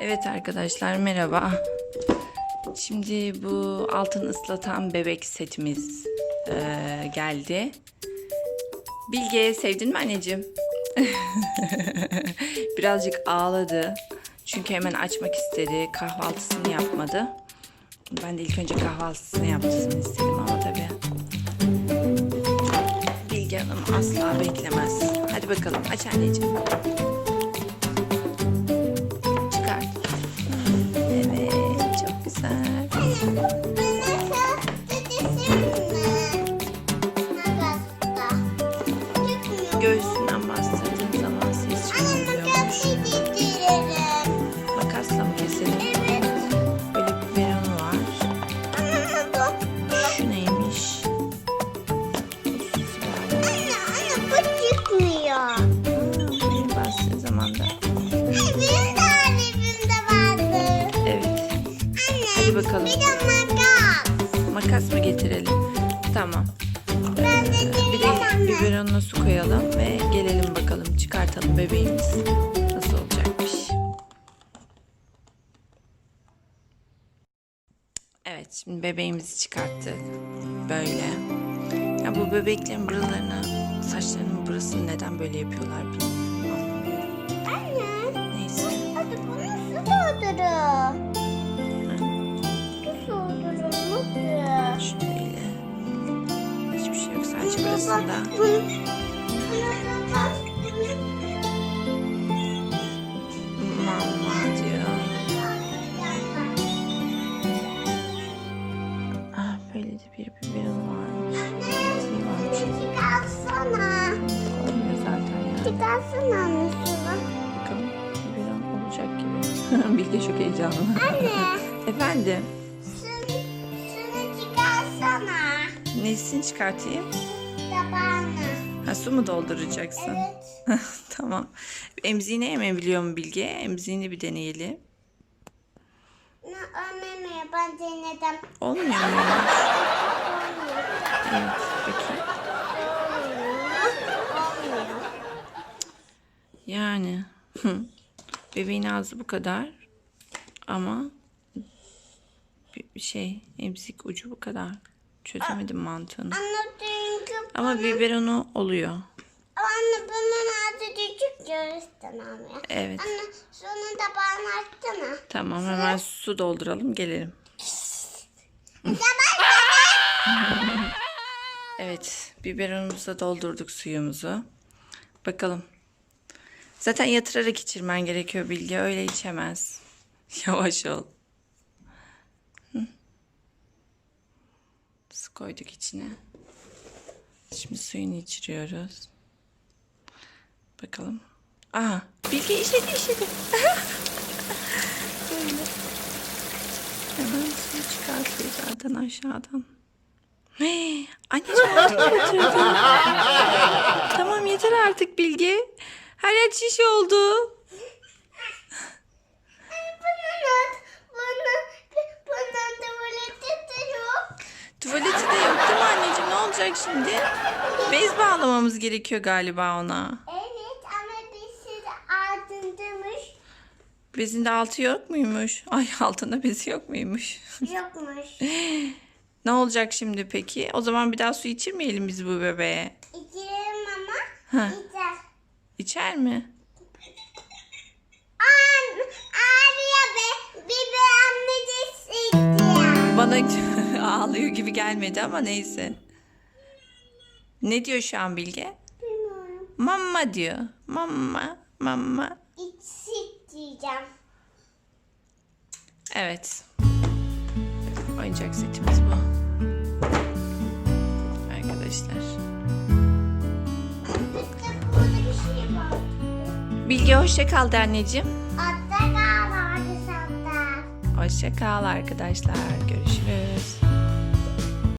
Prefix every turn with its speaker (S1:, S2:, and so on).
S1: Evet arkadaşlar merhaba. Şimdi bu altın ıslatan bebek setimiz eee, geldi. Bilge sevdin mi anneciğim? Birazcık ağladı. Çünkü hemen açmak istedi. Kahvaltısını yapmadı. Ben de ilk önce kahvaltısını yapmasını istedim ama tabii. Bilge Hanım asla beklemez. Hadi bakalım aç anneciğim. Güzel. Göğsünden de biberonuna su koyalım ve gelelim bakalım çıkartalım bebeğimiz. Nasıl olacakmış? Evet şimdi bebeğimizi çıkarttık. Böyle. Ya bu bebeklerin buralarına saçlarının burasını neden böyle yapıyorlar bilmiyorum. Anlamıyorum. Neyse. Şöyle. Burasında. Mama diyor. Ah böyle de bir biberon varmış. Şey varmış. Olmuyor zaten ya.
S2: Çıkarsana annesini.
S1: Bakalım biberon olacak gibi. Bilge çok heyecanlı.
S2: Anne.
S1: Efendim.
S2: Şunu, şunu çıkarsana.
S1: Nesini çıkartayım? Ha su mu dolduracaksın?
S2: Evet.
S1: tamam. Emziğini emebiliyor mu Bilge? Emziğini bir deneyelim.
S2: Ne önemli ben denedim.
S1: Olmuyor mu? Evet bakayım. Yani bebeğin ağzı bu kadar ama bir şey emzik ucu bu kadar. Çözemedim mantığını.
S2: Çünkü
S1: Ama biberonu oluyor.
S2: anne bunun ağzı küçük görürsün abi.
S1: Evet.
S2: Anne şunun tabağını açsana.
S1: Tamam hemen su dolduralım gelelim. Evet biberonumuza doldurduk suyumuzu. Bakalım. Zaten yatırarak içirmen gerekiyor Bilge. Öyle içemez. Yavaş ol. Su koyduk içine. Şimdi suyunu içiriyoruz. Bakalım. Aha Bilge işedi işedi. Böyle. Hemen suyu çıkartıyor zaten aşağıdan. Hey, anneciğim altına götürdü. tamam yeter artık Bilge. Her yer şiş oldu.
S2: Bunun, bunun, bunun tuvaleti de yok.
S1: Tuvaleti de yok değil mi anneciğim? Ne olacak şimdi? Bez bağlamamız gerekiyor galiba ona.
S2: Evet ama bir sürü altındaymış.
S1: Bezin de altı yok muymuş? Ay altında bezi yok muymuş?
S2: Yokmuş.
S1: ne olacak şimdi peki? O zaman bir daha su içirmeyelim biz bu bebeğe.
S2: İçerim ama
S1: Ha.
S2: içer.
S1: İçer mi?
S2: An, ağrıyor be. Biber annesi istiyor.
S1: Bana ağlıyor gibi gelmedi ama neyse. Ne diyor şu an Bilge?
S2: Bilmiyorum.
S1: Mama diyor. Mama, mama.
S2: İçsik diyeceğim.
S1: Evet. Oyuncak setimiz bu. Arkadaşlar.
S2: Şey.
S1: Bilge hoşça kal de anneciğim.
S2: Hatta kahvaltı sattı.
S1: Hoşça kal arkadaşlar. Görüşürüz.